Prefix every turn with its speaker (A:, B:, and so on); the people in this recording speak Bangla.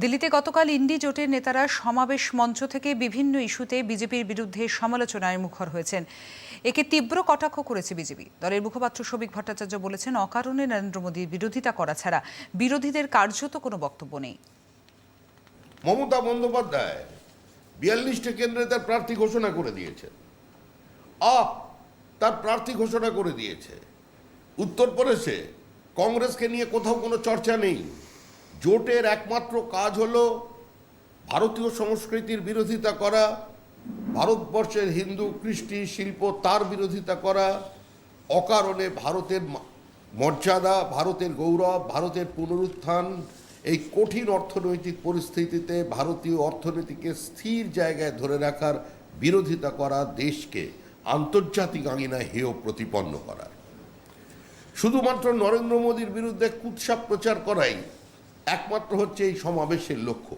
A: দিল্লিতে গতকাল ইন্ডি জোটের নেতারা সমাবেশ মঞ্চ থেকে বিভিন্ন ইস্যুতে বিজেপির বিরুদ্ধে সমালোচনায় মুখর হয়েছেন। একে তীব্র কটাক্ষ করেছে বিজেপি। দলের মুখপাত্র শোভিক ভট্টাচার্য বলেছেন, অকারণে নরেন্দ্র মোদীর বিরোধিতা করা ছাড়া বিরোধীদের কার্যত কোনো বক্তব্য নেই।
B: মমতা বন্দ্যোপাধ্যায় বিয়াল্লিশটা কেন্দ্রে তার প্রার্থী ঘোষণা করে দিয়েছে আপ তার প্রার্থী ঘোষণা করে দিয়েছে। উত্তরপ্রদেশে কংগ্রেসকে নিয়ে কোথাও কোনো চর্চা নেই। জোটের একমাত্র কাজ হলো ভারতীয় সংস্কৃতির বিরোধিতা করা, ভারতবর্ষের হিন্দু, কৃষ্টি, শিল্প তার বিরোধিতা করা, অকারণে ভারতের মর্যাদা, ভারতের গৌরব, ভারতের পুনরুত্থান, এই কঠিন অর্থনৈতিক পরিস্থিতিতে ভারতীয় অর্থনীতিকে স্থির জায়গায় ধরে রাখার বিরোধিতা করা দেশকে আন্তর্জাতিক আঙিনায় হেয় প্রতিপন্ন করার। শুধুমাত্র নরেন্দ্র মোদীর বিরুদ্ধে কুৎসা প্রচার করাই একমাত্র হচ্ছে এই সমাবেশের লক্ষ্য।